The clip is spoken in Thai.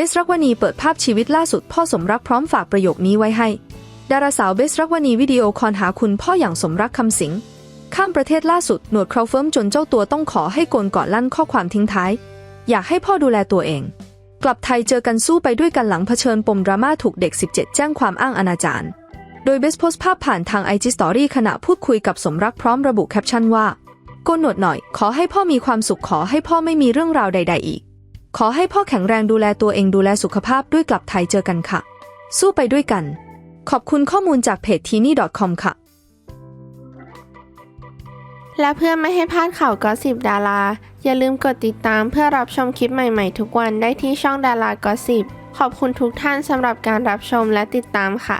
บสรักวณีเปิดภาพชีวิตล่าสุดพ่อสมรักพร้อมฝากประโยคนี้ไว้ให้ ดาราสาวเบสรักวณีวิดีโอคอลหาคุณพ่ออย่างสมรักคำสิงข้ามประเทศล่าสุดหนวดเคราเฟิร์มจนเจ้าตัวต้องขอให้โกนก่อนลั่นข้อความทิ้งท้าย อยากให้พ่อดูแลตัวเอง กลับไทยเจอกันสู้ไปด้วยกันหลังเผชิญปมดราม่าถูกเด็ก 17 แจ้งความอ้างอนาจารโดยเบสโพสต์ภาพผ่านทางไอจีสตอรี่ขณะพูดคุยกับสมรักพร้อมระบุแคปชั่นว่าโกนหนวดหน่อย ขอให้พ่อมีความสุขขอให้พ่อไม่มีเรื่องราวใด ๆ อีก ขอให้พ่อแข็งแรงดูแลตัวเองดูแลสุขภาพด้วยกลับไทยเจอกันค่ะ สู้ไปด้วยกัน ขอบคุณข้อมูลจากเพจทีนี่ .com ค่ะ และเพื่อไม่ให้พลาดข่าวก็สิบดารา อย่าลืมกดติดตามเพื่อรับชมคลิปใหม่ๆ ทุกวันได้ที่ช่องดารากอสิบขอบคุณทุกท่านสำหรับการรับชมและติดตามค่ะ